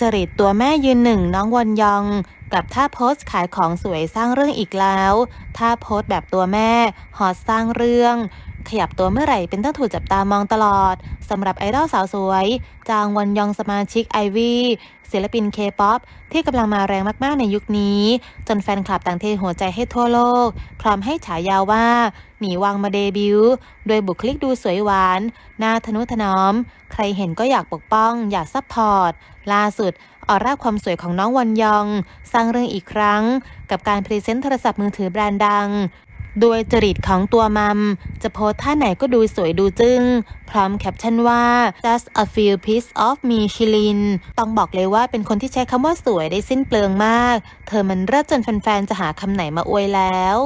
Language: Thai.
จริตตัวแม่ยืนหนึ่งน้องวอนยอง กับท่าโพสขายของสวยสร้างเรื่องอีกแล้ว ท่าโพสแบบตัวแม่ ฮอตสร้างเรื่อง ขยับตัวเมื่อไหร่เป็นต้องถูกจับตามองตลอดสำหรับไอดอลสาวสวย จางวอนยองสมาชิกไอวีศิลปินเคป๊อปที่กำลังมาแรงมากๆในยุคนี้ จนแฟนคลับต่างเทหัวใจให้ทั่วโลก พร้อมให้ฉายาว่า หนีวังมาเดบิวต์โดยบุคลิกดูสวยหวานหน้าทนุถนอม ใครเห็นก็อยากปกป้อง อยากซัพพอร์ต ล่าสุดออร่าความสวยของน้องวันยอง สร้างเรื่องอีกครั้ง กับการพรีเซนต์โทรศัพท์มือถือแบรนด์ดัง โดยจริตของตัวมัม จะโพสท่าไหนก็ดูสวยดูจึง้ง พร้อมแคปชั่นว่า just a few piece of me ชิลินต้องบอกเลยว่าเป็นคนที่ใช้คำว่าสวยได้สิ้นเปลืองมาก เธอมันเลิศจนแฟนๆ จะหาคำไหนมาอวยแล้ว